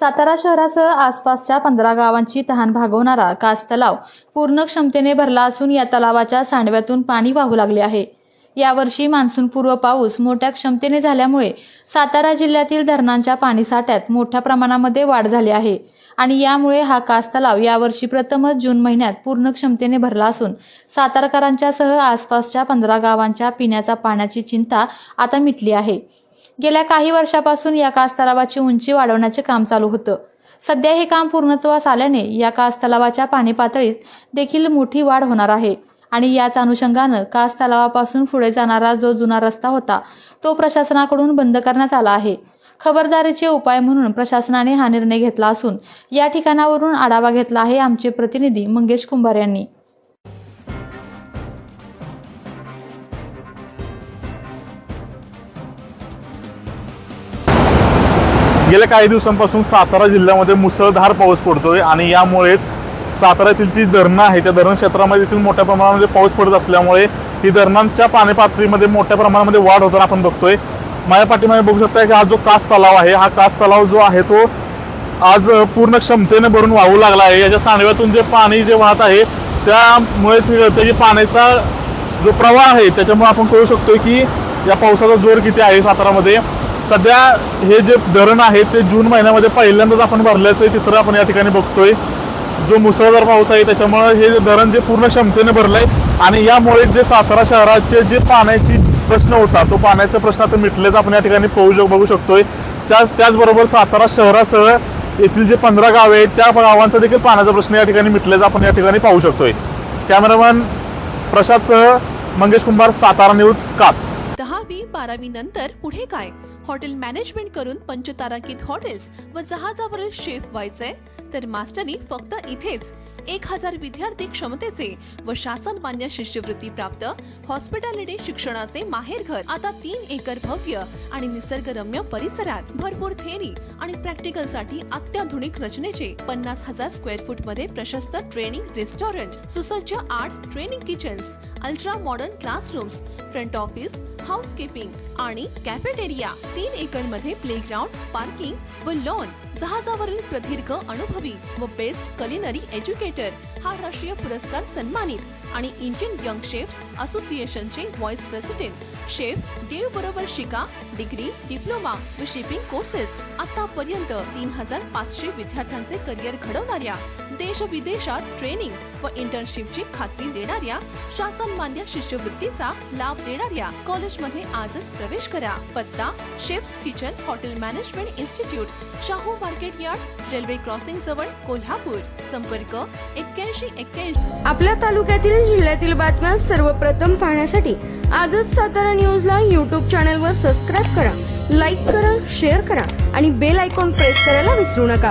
सातारा शहरासह आसपासच्या पंधरा गावांची तहान भागवणारा कास तलाव पूर्ण क्षमतेने भरला असून या तलावाच्या सांडव्यातून पाणी वाहू लागले आहे. यावर्षी मान्सूनपूर्व पाऊस मोठ्या क्षमतेने झाल्यामुळे सातारा जिल्ह्यातील धरणांच्या पाणीसाठ्यात मोठ्या प्रमाणामध्ये वाढ झाली आहे. आणि यामुळे हा कास तलाव यावर्षी प्रथमच जून महिन्यात पूर्ण क्षमतेने भरला असून सातारकरांच्या सह आसपासच्या पंधरा गावांच्या पिण्याच्या पाण्याची चिंता आता मिटली आहे. गेल्या काही वर्षापासून या कास तलावाची उंची वाढवण्याचे काम चालू होतं. सध्या हे काम पूर्णत्वास आल्याने या कास तलावाच्या पाणी पातळीत देखील मोठी वाढ होणार आहे आणि याच अनुषंगानं कास तलावापासून पुढे जाणारा जो जुना रस्ता होता तो प्रशासनाकडून बंद करण्यात आला आहे. खबरदारीचे उपाय म्हणून प्रशासनाने हा निर्णय घेतला असून या ठिकाणावरून आढावा घेतला आहे आमचे प्रतिनिधी मंगेश कुंभार यांनी. गेल्या काही दिवसांपासून सातारा जिल्ह्यामध्ये मुसळधार पाऊस पडतोय आणि यामुळेच साताऱ्यातील जी धरणं आहे त्या धरण क्षेत्रामध्ये देखील मोठ्या प्रमाणामध्ये पाऊस पडत असल्यामुळे ही धरणांच्या पाणी पातळीमध्ये मोठ्या प्रमाणामध्ये वाढ होताना आपण बघतोय. माझ्या पाठीमागे बघू शकता की हा जो कास तलाव आहे हा कास तलाव जो आहे तो आज पूर्ण क्षमतेने भरून वाहू लागला आहे. याच्या सांडव्यातून जे पाणी जे वाहत आहे त्यामुळेच त्याची पाण्याचा जो प्रवाह आहे त्याच्यामुळे आपण कळू शकतो की या पावसाचा जोर किती आहे सातारामध्ये. सध्या हे जे धरण आहे ते जून महिन्यामध्ये पहिल्यांदाच आपण भरल्याचं चित्र आपण या ठिकाणी बघतोय. जो मुसळधार पाऊस आहे त्याच्यामुळे हे धरण जे पूर्ण क्षमतेने भरलंय आणि यामुळे जे सातारा शहराचे जे पाण्याची प्रश्न होता तो पाण्याचा प्रश्न आता मिटलेच आपण या ठिकाणी पाहू शक बघू शकतोय. त्या त्याचबरोबर सातारा शहरासह येथील जे पंधरा गावे आहेत त्या गावांचा देखील पाण्याचा प्रश्न या ठिकाणी मिटलेच आपण या ठिकाणी पाहू शकतोय. कॅमेरामॅन प्रसादसह मंगेश कुंभार सातारा न्यूज कास. दहावी बारावी नंतर पुढे काय? हॉटेल मॅनेजमेंट करून पंचतारांकित हॉटेल्स व जहाजावरील शेफ व्हायचंय? तर मास्टरी फक्त इथेच एक हजार विद्यार्थी क्षमतेचे व शासन मान्य शिष्यवृत्ती प्राप्त हॉस्पिटॅलिटी शिक्षणाचे माहेरघर आता तीन एकर भव्य आणि निसर्गरम्य परिसरात भरपूर थेरी आणि प्रॅक्टिकलसाठी अत्याधुनिक रचनेचे पन्नास हजार स्क्वेअर फूटमध्ये प्रशस्त ट्रेनिंग रेस्टॉरंट सुसज्ज आठ training kitchens ultra modern classrooms front office housekeeping आणि कॅफेटेरिया तीन एकरमध्ये प्लेग्राऊंड पार्किंग व लॉन जहाजावरील प्रदीर्घ अनुभवी व बेस्ट कलिनरी एज्युकेटर हा राष्ट्रीय पुरस्कार सन्मानित आणि इंडियन यंग शेफ्स असोसिएशनचे व्हॉइस प्रेसिडेंट शेफ देव बरोबर शिका डिग्री डिप्लोमा व शिपिंग कोर्सेस. आतापर्यंत तीन हजार पाचशे विद्यार्थ्यांचे करिअर घडवणाऱ्या देश विदेशात ट्रेनिंग व इंटर्नशिपची खात्री देणाऱ्या शासन मान्य शिष्यवृत्तीचा लाभ देणाऱ्या कॉलेजमध्ये आजच प्रवेश करा. पत्ता chefs kitchen hotel management institute Shahu market yard railway crossing जवळ कोल्हापूर. संपर्क एक्क्याऐंशी एक्क्याऐंशी. आपल्या तालुक्यातील जिल्ह्यातील बातम्या सर्वप्रथम पाहण्यासाठी आजच सातारा न्यूजला यूट्यूब चॅनलवर सबस्क्राईब करा. लाईक करा शेअर करा आणि बेल आयकॉन प्रेस करायला विसरू नका.